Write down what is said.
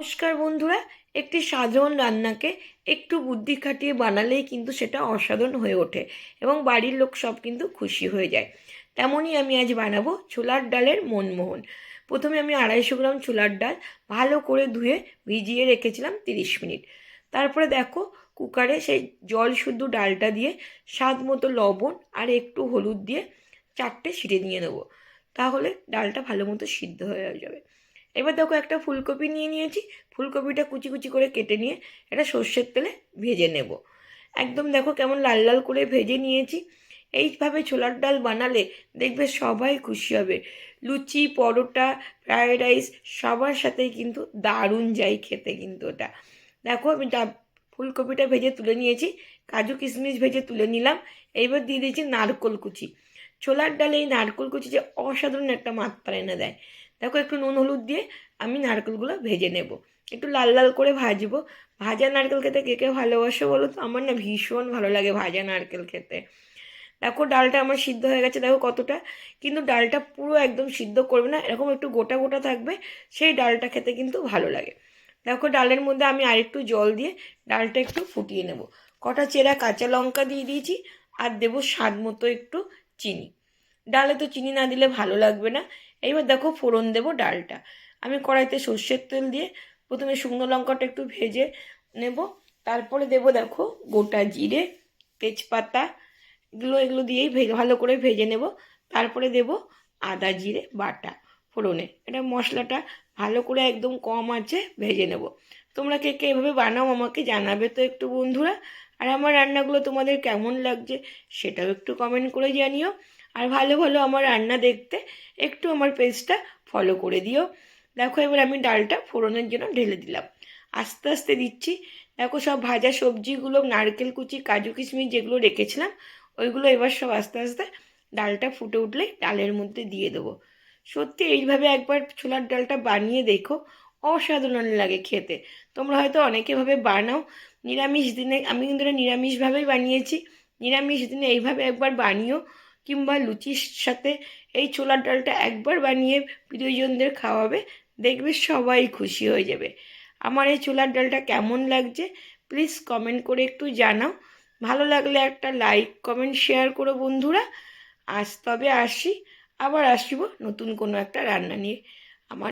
নমস্কার বন্ধুরা, একটি সাধারণ রান্নাকে একটু বুদ্ধি খাটিয়ে বানালেই কিন্তু সেটা অসাধারণ হয়ে ওঠে এবং বাড়ির লোক সব কিন্তু খুশি হয়ে যায়। তেমনই আমি আজ বানাবো ছোলার ডালের মনমোহন। প্রথমে আমি আড়াইশো গ্রাম ছোলার ডাল ভালো করে ধুয়ে ভিজিয়ে রেখেছিলাম তিরিশ মিনিট। তারপরে দেখো কুকারে সেই জল শুদ্ধ ডালটা দিয়ে স্বাদ মতো লবণ আর একটু হলুদ দিয়ে চারটে সিটে নিয়ে নেব। তাহলে ডালটা ভালো মতো সিদ্ধ হয়ে যাবে। এবার দেখো একটা ফুলকপি নিয়ে নিয়েছি। ফুলকপিটা কুচি কুচি করে কেটে নিয়ে এটা সর্ষের তেলে ভেজে নেব। একদম দেখো কেমন লাল লাল করে ভেজে নিয়েছি। এইভাবে ছোলার ডাল বানালে দেখবে সবাই খুশি হবে। লুচি, পরোটা, ফ্রায়েড রাইস সবার সাথেই কিন্তু দারুণ যায় খেতে কিন্তু ওটা। দেখো আমি ফুলকপিটা ভেজে তুলে নিয়েছি। কাজু কিশমিশ ভেজে তুলে নিলাম। এইবার দিয়ে দিয়েছি নারকোল কুচি। ছোলার ডালে এই নারকোল কুচি যে অসাধারণ একটা মাত্রা এনে দেয়। দেখো একটু নুন, হলুদ দিয়ে আমি নারকেলগুলো ভেজে নেব। একটু লাল লাল করে ভাজবো। ভাজা নারকেল খেতে কে কে ভালোবাসো বলো তো? আমার না ভীষণ ভালো লাগে ভাজা নারকেল খেতে। দেখো ডালটা আমার সিদ্ধ হয়ে গেছে, দেখো কতটা। কিন্তু ডালটা পুরো একদম সিদ্ধ করবে না, এরকম একটু গোটা গোটা থাকবে, সেই ডালটা খেতে কিন্তু ভালো লাগে। দেখো ডালের মধ্যে আমি আরেকটু জল দিয়ে ডালটা একটু ফুটিয়ে নেব। কটা চেরা কাঁচা লঙ্কা দিয়ে দিয়েছি, আর দেবো স্বাদ মতো একটু চিনি। ডালে তো চিনি না দিলে ভালো লাগবে না। এইবার দেখো ফোড়ন দেবো ডালটা। আমি কড়াইতে সর্ষের তেল দিয়ে প্রথমে শুকনো লঙ্কাটা একটু ভেজে নেব। তারপরে দেবো দেখো গোটা জিরে, তেজপাতা, এগুলো এগুলো দিয়েই ভেজে, ভালো করে ভেজে নেব। তারপরে দেব আদা জিরে বাটা ফোড়নে। এটা মশলাটা ভালো করে একদম কম আছে, ভেজে নেব। তোমরা কে কে এভাবে বানাও আমাকে জানাবে তো একটু বন্ধুরা। আর আমার রান্নাগুলো তোমাদের কেমন লাগছে সেটাও একটু কমেন্ট করে জানিও। আর ভালো ভালো আমার রান্না দেখতে একটু আমার পেজটা ফলো করে দিও। দেখো এবার আমি ডালটা ফোড়নের জন্য ঢেলে দিলাম। আস্তে আস্তে দিচ্ছি। দেখো সব ভাজা সবজিগুলো, নারকেল কুচি, কাজু কিশমিশ যেগুলো রেখেছিলাম, ওইগুলো এবার সব আস্তে আস্তে ডালটা ফুটে উঠলে ডালের মধ্যে দিয়ে দেবো। সত্যি এইভাবে একবার ছোলার ডালটা বানিয়ে দেখো অসাধারণ লাগে খেতে। তোমরা হয়তো অনেকে ভাবে বানাও। নিরামিষ দিনে আমি কিন্তু এটা নিরামিষভাবেই বানিয়েছি। নিরামিষ দিনে এইভাবে একবার বানিও কিংবা লুচির সাথে এই ছোলার ডালটা একবার বানিয়ে প্রিয়জনদের খাওয়াবে, দেখবে সবাই খুশি হয়ে যাবে। আমার এই ছোলার ডালটা কেমন লাগছে প্লিজ কমেন্ট করে একটু জানাও। ভালো লাগলে একটা লাইক কমেন্ট শেয়ার করো বন্ধুরা। আজ তবে আসি, আবার আসিব নতুন কোনো একটা রান্না নিয়ে।